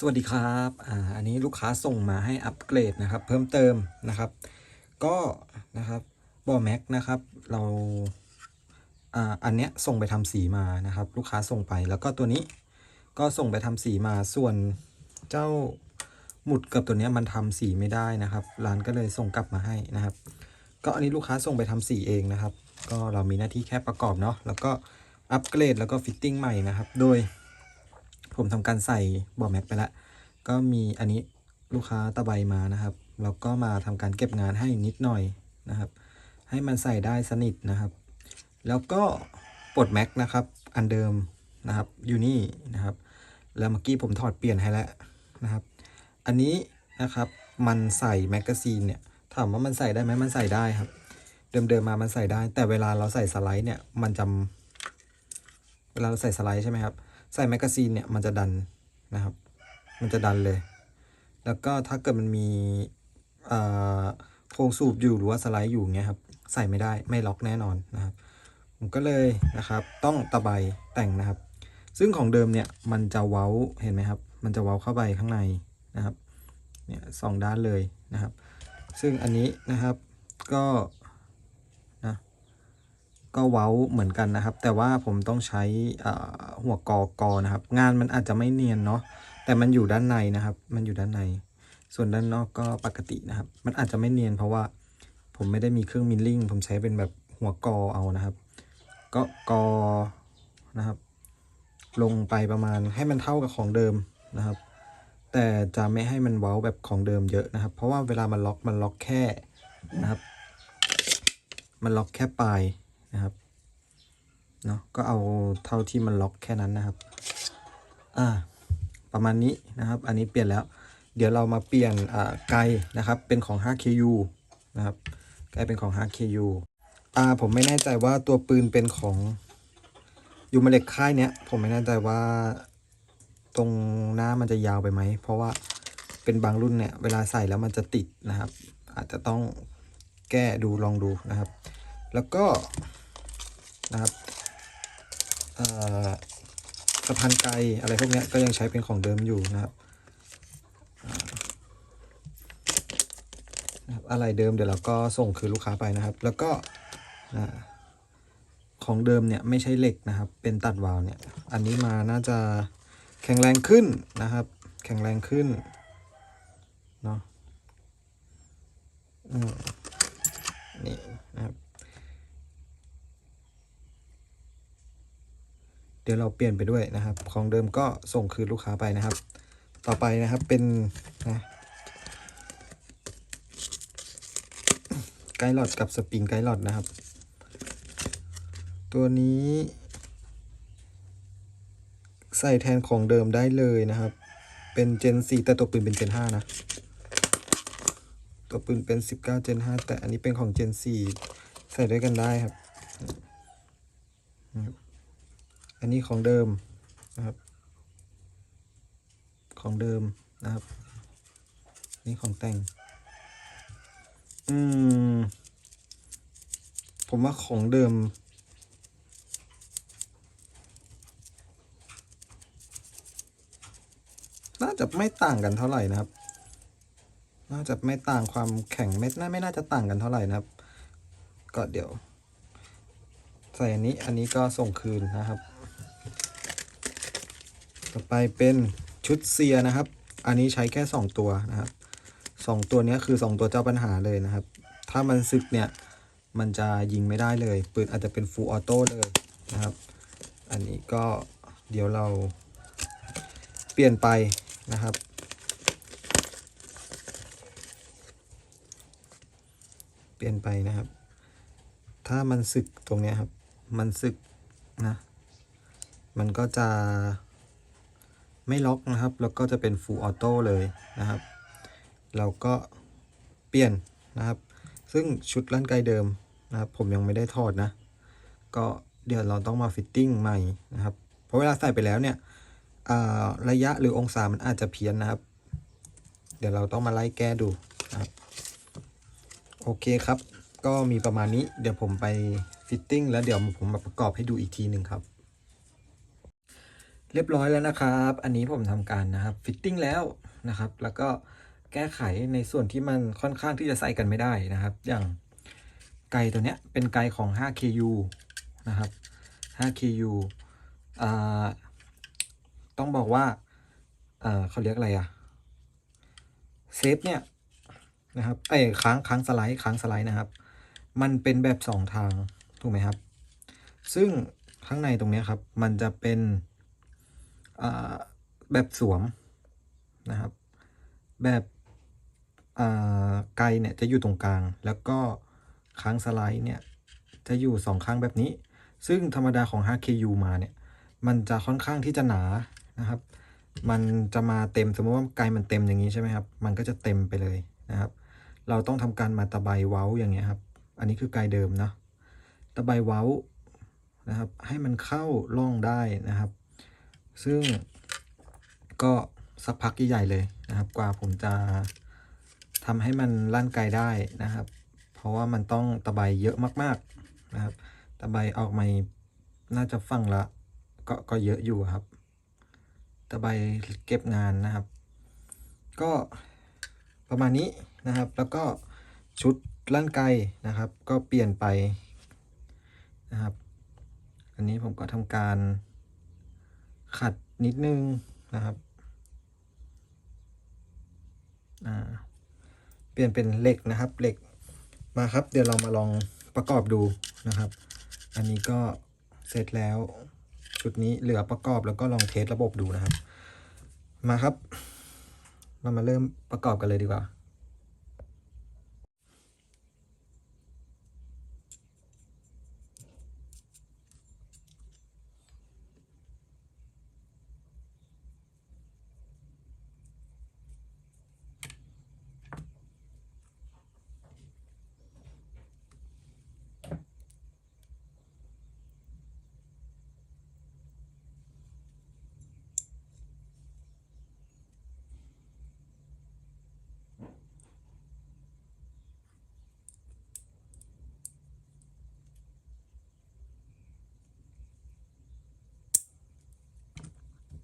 สวัสดีครับอ่าอันนี้ลูกค้าส่งมาให้อัปเกรดนะครับ เพิ่มเติมนะครับ ก็นะครับบอแม็กนะครับ เราอ่าอันเนี้ยส่งไปทำสีมานะครับ ลูกค้าส่งไปแล้วก็ตัวนี้ก็ส่งไปทำสีมาส่วนเจ้าหมุดกับตัวเนี้ยมันทำสีไม่ได้นะครับ ร้านก็เลยส่งกลับมาให้นะครับ ก็อันนี้ลูกค้าส่งไปทำสีเองนะครับ ก็เรามีหน้าที่แค่ประกอบเนาะแล้วก็อัปเกรดแล้วก็ฟิตติ้งใหม่นะครับ โดย ผมทำการใส่บอแม็กไปแล้วก็มีอันนี้ลูกค้าตะไบมานะครับแล้วก็มาทำการเก็บงานให้นิดหน่อยนะครับ ให้มันใส่ได้สนิทนะครับ แล้วก็ปลดแม็กนะครับ อันเดิมนะครับอยู่นี่นะครับ แล้วเมื่อกี้ผมถอดเปลี่ยนให้แล้วนะครับ อันนี้นะครับมันใส่แมกกาซีนเนี่ยถามว่ามันใส่ได้ไหมมันใส่ได้ครับ เดิมๆมามันใส่ได้ แต่เวลาเราใส่สไลด์เนี่ยมันจำเวลาเราใส่สไลด์ใช่ไหมครับ ใส่แมกกาซีนเนี่ยมันจะดันนะครับ มันจะดันเลย แล้วก็ถ้าเกิดมันมีโครงสูบอยู่หรือว่าสไลด์อยู่เงี้ยครับใส่ไม่ได้ไม่ล็อกแน่นอนนะครับ ผมก็เลยนะครับต้องตะไบแต่งนะครับ ซึ่งของเดิมเนี่ยมันจะเว้าเห็นไหมครับ มันจะเว้าเข้าไปข้างในนะครับเนี่ยสองด้านเลยนะครับ ซึ่งอันนี้นะครับก็ ก็เว้าเหมือนกันนะครับ แต่ว่าผมต้องใช้หัวกอกอนะครับ งานมันอาจจะไม่เนียนเนาะแต่มันอยู่ด้านในนะครับ มันอยู่ด้านใน ส่วนด้านนอกก็ปกตินะครับ มันอาจจะไม่เนียนเพราะว่าผมไม่ได้มีเครื่องมิลลิ่งผมใช้เป็นแบบหัวกอเอานะครับ ก็กอนะครับ ลงไปประมาณให้มันเท่ากับของเดิมนะครับ แต่จะไม่ให้มันเว้าแบบของเดิมเยอะนะครับ เพราะว่าเวลามันล็อกมันล็อกแค่นะครับ มันล็อกแค่ปลาย นะครับเนาะก็เอาเท่าที่มันล็อกแค่นั้นนะครับอ่าประมาณนี้นะครับ อันนี้เปลี่ยนแล้ว เดี๋ยวเรามาเปลี่ยนอ่าไกลนะครับเป็นของ 5KU นะครับไกลเป็นของ 5KU อ่าผมไม่แน่ใจว่าตัวปืนเป็นของยูมาเล็กค่ายเนี้ยผมไม่แน่ใจว่าตรงหน้ามันจะยาวไปไหม เพราะว่าเป็นบางรุ่นเนี่ย เวลาใส่แล้วมันจะติดนะครับ อาจจะต้องแก้ดูลองดูนะครับ แล้วก็ นะครับสะพานไกลอะไรพวกนี้ก็ยังใช้เป็นของเดิมอยู่นะครับอะไรเดิมเดี๋ยวเราก็ส่งคืนลูกค้าไปนะครับ แล้วก็ของเดิมเนี่ยไม่ใช่เหล็กนะครับ เป็นตัดวาล์วเนี่ยอันนี้มาน่าจะแข็งแรงขึ้นนะครับ แข็งแรงขึ้นเนาะอืมนี่นะครับ เดี๋ยวเราเปลี่ยนไปด้วยนะครับ ของเดิมก็ส่งคืนลูกค้าไปนะครับ ต่อไปนะครับเป็นนะไกด์หลอดกับสปริงไกด์หลอดนะครับ ตัวนี้ ใส่แทนของเดิมได้เลยนะครับ เป็นเจน 4 แต่ตัวปืนเป็นเจน 5 นะ ตัวปืนเป็น 19 เจน 5 แต่อันนี้เป็นของเจน 4 ใส่ด้วยกันได้ครับ อันนี้ของเดิมนะครับ ของเดิมนะครับ นี่ของแต่ง อืม ผมว่าของเดิม น่าจะไม่ต่างกันเท่าไหร่นะครับ น่าจะไม่ต่างความแข็งไม่น่าไม่น่าจะต่างกันเท่าไหร่นะครับ ก็เดี๋ยวใส่อันนี้ อันนี้ก็ส่งคืนนะครับ ต่อไปเป็นชุดเซียนะครับ อันนี้ใช้แค่ 2 ตัวนะครับสองตัวนี้คือ 2 ตัวเจ้าปัญหาเลยนะครับ ถ้ามันซึกเนี่ยมันจะยิงไม่ได้เลย ปืนอาจจะเป็นฟูลออโต้เลยนะครับ อันนี้ก็เดี๋ยวเราเปลี่ยนไปนะครับ เปลี่ยนไปนะครับ ถ้ามันสึกตรงนี้ครับ มันสึกนะ มันก็จะ ไม่ล็อกนะครับ แล้วก็จะเป็น full auto เลยนะครับ เราก็เปลี่ยนนะครับ ซึ่งชุดลั่นไกเดิมนะครับ ผมยังไม่ได้ถอดนะ ก็เดี๋ยวเราต้องมาฟิตติ้งใหม่นะครับ เพราะเวลาใส่ไปแล้วเนี่ยระยะหรือองศามันอาจจะเพี้ยนนะครับ เดี๋ยวเราต้องมาไล่แก้ดูนะครับ โอเคครับ ก็มีประมาณนี้ เดี๋ยวผมไปฟิตติ้งแล้วเดี๋ยวผมมาประกอบให้ดูอีกทีหนึ่งครับ เรียบร้อยแล้วนะครับ อันนี้ผมทำการนะครับฟิตติ้งแล้วนะครับ แล้วก็แก้ไขในส่วนที่มันค่อนข้างที่จะใส่กันไม่ได้นะครับ อย่างไกตัวเนี้ยเป็นไกของ 5KU นะครับ 5KU อ่าต้องบอกว่าอ่าเขาเรียกอะไรอะเซฟเนี่ยนะครับไอ้ค้างค้างสไลด์ค้างสไลด์นะครับ มันเป็นแบบสองทาง ถูกไหมครับ ซึ่งข้างในตรงนี้ครับ มันจะเป็น แบบสวมนะครับ แบบไกลเนี่ยจะอยู่ตรงกลาง แล้วก็ค้างสไลด์เนี่ยจะอยู่สองข้างแบบนี้ ซึ่งธรรมดาของ 5KU มาเนี่ย มันจะค่อนข้างที่จะหนานะครับ มันจะมาเต็มสมมติว่าไกลมันเต็มอย่างนี้ใช่ไหมครับ มันก็จะเต็มไปเลยนะครับ เราต้องทำการมาตะไบเว้าอย่างเงี้ยครับ อันนี้คือไกลเดิมเนาะ ตะไบเว้านะครับ ให้มันเข้าร่องได้นะครับ ซึ่งก็สักพักใหญ่เลยนะครับ กว่าผมจะทำให้มันลั่นไกลได้นะครับ เพราะว่ามันต้องตะไบเยอะมากๆนะครับ ตะไบออกมาน่าจะฟังละก็ก็เยอะอยู่ครับ ตะไบเก็บงานนะครับ ก็ประมาณนี้นะครับ แล้วก็ชุดลั่นไกลนะครับ ก็เปลี่ยนไปนะครับ อันนี้ผมก็ทำการ ขัดนิดนึงนะครับเปลี่ยนเป็นเหล็กนะครับเหล็กมาครับ เดี๋ยวเรามาลองประกอบดูนะครับ อันนี้ก็เสร็จแล้วชุดนี้เหลือประกอบแล้วก็ลองเทสระบบดูนะครับ มาครับ มามาเริ่มประกอบกันเลยดีกว่า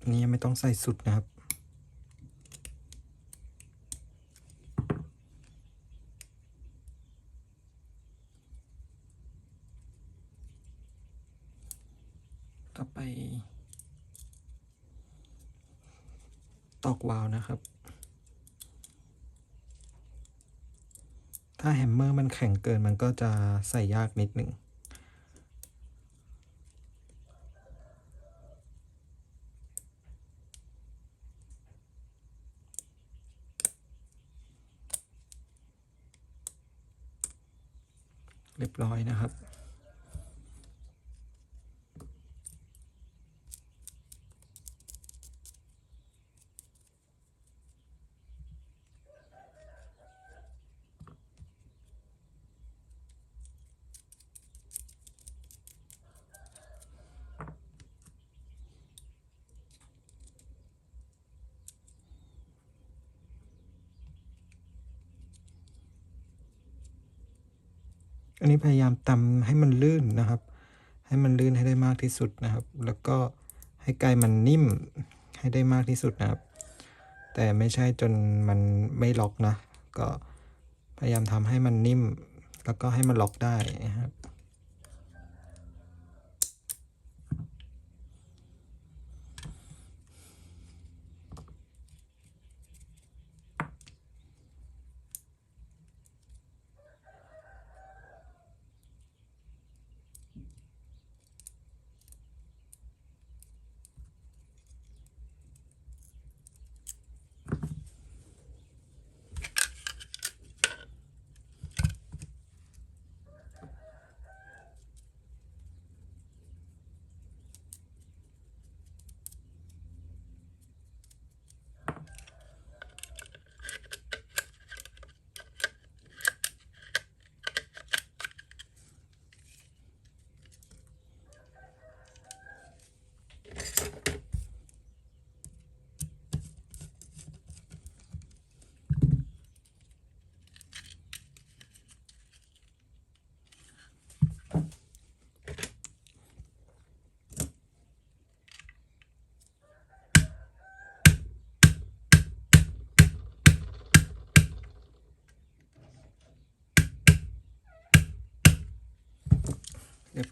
นนี้ยังไม่ต้องใส่สุดนะครับ ต่อไป ตอกวาวนะครับ ถ้าแฮมเมอร์มันแข็งเกินมันก็จะใส่ยากนิดหนึ่ง เรียบร้อยนะครับ อันนี้พยายามตำให้มันลื่นนะครับ ให้มันลื่นให้ได้มากที่สุดนะครับ แล้วก็ให้ไก่มันนิ่มให้ได้มากที่สุดนะครับ แต่ไม่ใช่จนมันไม่ล็อกนะ ก็พยายามทำให้มันนิ่ม แล้วก็ให้มันล็อกได้นะครับ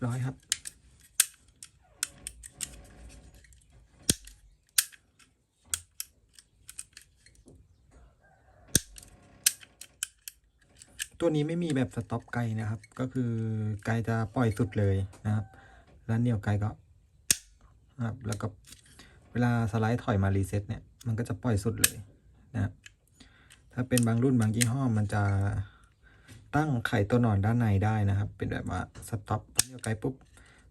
ร้อยครับ ตัวนี้ไม่มีแบบสต็อปไกลนะครับ ก็คือไกลจะปล่อยสุดเลยนะครับ แล้วเหนี่ยวไกลก็นะครับแล้วก็เวลาสไลด์ถอยมารีเซ็ตเนี่ยมันก็จะปล่อยสุดเลยนะครับถ้าเป็นบางรุ่นบางยี่ห้อมันจะตั้งไข่ตัวหนอนด้านในได้นะครับ เป็นแบบว่าสต็อป เหนี่ยวไกลปุ๊บ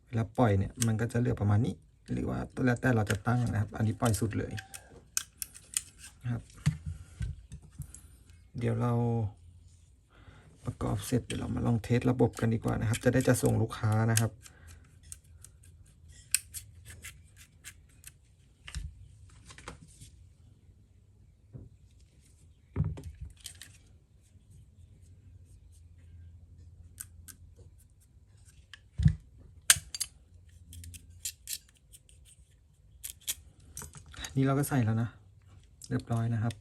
เวลาปล่อยเนี่ยมันก็จะเลือกประมาณนี้ หรือว่าแล้วแต่เราจะตั้งนะครับ อันนี้ปล่อยสุดเลยนะครับ เดี๋ยวเราประกอบเสร็จเดี๋ยวเรามาลองเทสระบบกันดีกว่านะครับ จะได้จะส่งลูกค้านะครับ นี่เราก็ใส่แล้วนะ เรียบร้อยนะครับ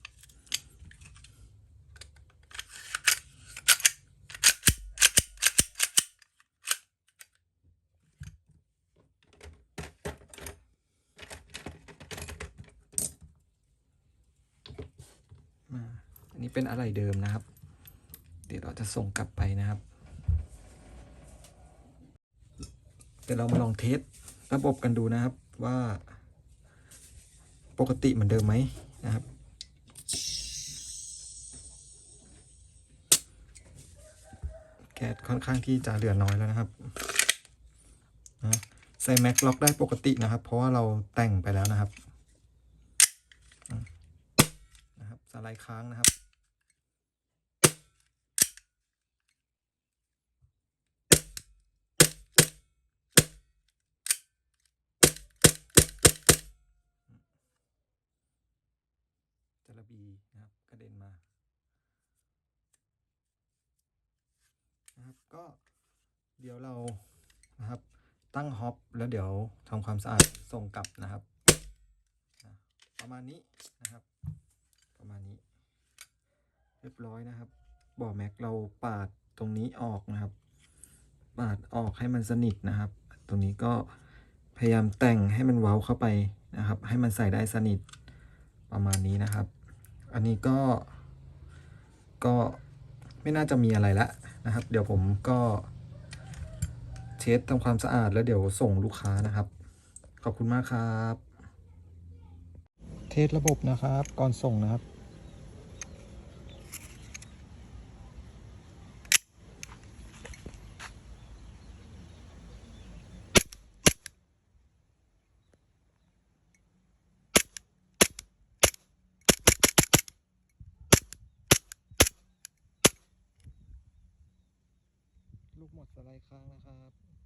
อันนี้เป็นอะไรเดิมนะครับ เดี๋ยวเราจะส่งกลับไปนะครับเดี๋ยวเรามาลองเทสระบบกันดูนะครับว่า ปกติเหมือนเดิมไหมนะครับ แก๊สค่อนข้างที่จะเหลือน้อยแล้วนะครับนะใส่แม็กล็อกได้ปกตินะครับ เพราะว่าเราแต่งไปแล้วนะครับนะครับสไลด์ค้างนะครับ นะครับกระเด็นมานะครับก็เดี๋ยวเรานะครับตั้งฮอปแล้วเดี๋ยวทำความสะอาดส่งกลับนะครับ ประมาณนี้นะครับ ประมาณนี้ เรียบร้อยนะครับบ่อแม็กเราปาดตรงนี้ออกนะครับ ปาดออกให้มันสนิทนะครับ ตรงนี้ก็พยายามแต่งให้มันเว้าเข้าไปนะครับ ให้มันใส่ได้สนิทประมาณนี้นะครับ อันนี้ก็ก็ไม่น่าจะมีอะไรละนะครับ เดี๋ยวผมก็เช็ดทำความสะอาดแล้วเดี๋ยวส่งลูกค้านะครับ ขอบคุณมากครับ เทสระบบนะครับก่อนส่งนะครับ ลูกหมดสไลด์ค้างนะครับ